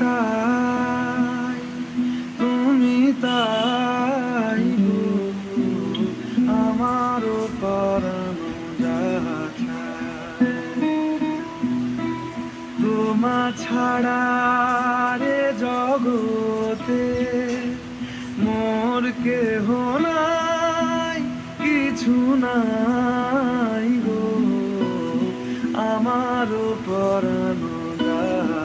তাই, তুমি তাই গো আমারও পরানো যাহা তোমা ছাড়া রে জগতে মোর কেহ নাই, কিছু নাই গো। আমার পরানো যাহা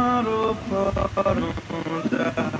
তোমার পর